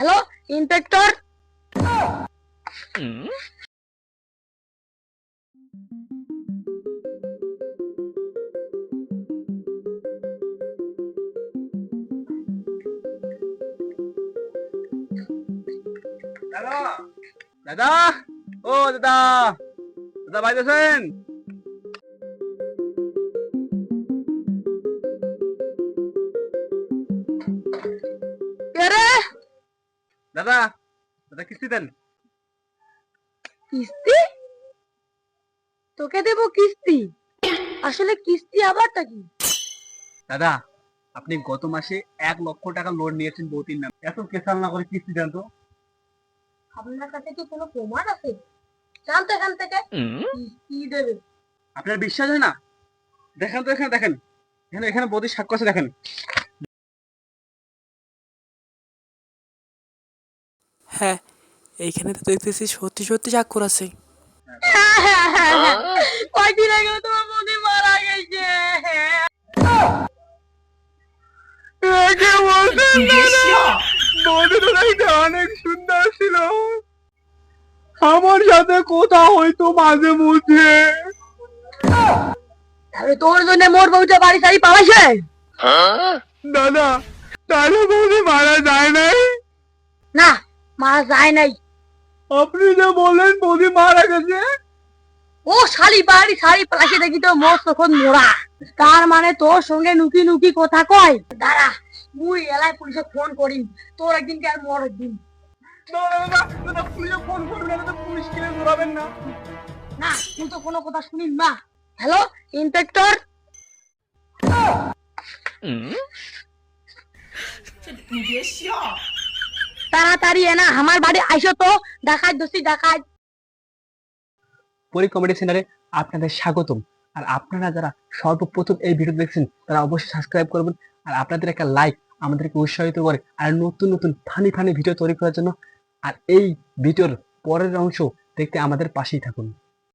Hello inspector দাদা দাদা ও দাদা দাদা বাইরে দাদা দাদা কিস্তি দেন। কিস্তি? তোকে দেবো কিস্তি। আসলে কিস্তি আবারটা কি? দাদা আপনি গত মাসে এক লক্ষ টাকা লোন নিয়েছেন বৌতির নাম। এত কেসাল না করে কিস্তি দেন তো। আপনার কাছে কি কোনো প্রমাণ আছে? জানতো এখান থেকে। কিস্তি দেবে। আপনার বিশ্বাস হয় না? দেখেন তো এখানে দেখেন। এখানে এখানে বৌদির সাক্ষ্য আছে দেখেন। হ্যাঁ এইখানে তো দেখতেছি সত্যি সত্যি স্বাক্ষর আছে। কয়দিন আগে তোমার বৌদি মারা গেছে? অনেক সুন্দর ছিল। আমার সাথে কথা হয়তো মাঝে মধ্যে। তাহলে তোর জন্য মোর বউটা বাড়ি সারি পালাইছে? দাদা তাহলে বৌদি মারা যায় নাই। না মারা যায় নাই। আপনি যে বললেন বৌদি মারা গেছে? ও শালি বাড়ি শাড়ি পালাইছে দেখি তো মোর তখন মোড়া। তার মানে তোর সঙ্গে নুকি নুকি কথা কয়? দাঁড়া মুই এলাই পুলিশে ফোন করি তোর একদিন কি আর মোর একদিন না না না দাদা পুলিশে ফোন করবেন না পুলিশ কিনে ধরাবেন না। না তুই তো কোনো কথা শুনিস না। হ্যালো ইন্সপেক্টর তাড়াতাড়ি এনা, আমার বাড়ি আইসো তো। দেখাই দোষী, দেখাই। পরি কমেডি সেন্টারে আপনাদের স্বাগতম। আর আপনারা যারা সর্বপ্রথম এই ভিডিও দেখছেন, তারা অবশ্যই সাবস্ক্রাইব করবেন। আর আপনাদের একটা লাইক আমাদেরকে উৎসাহিত করে আর নতুন নতুন ফানি ফানি ভিডিও তৈরি করার জন্য। আর এই ভিডিওর পরের অংশ দেখতে আমাদের পাশেই থাকুন।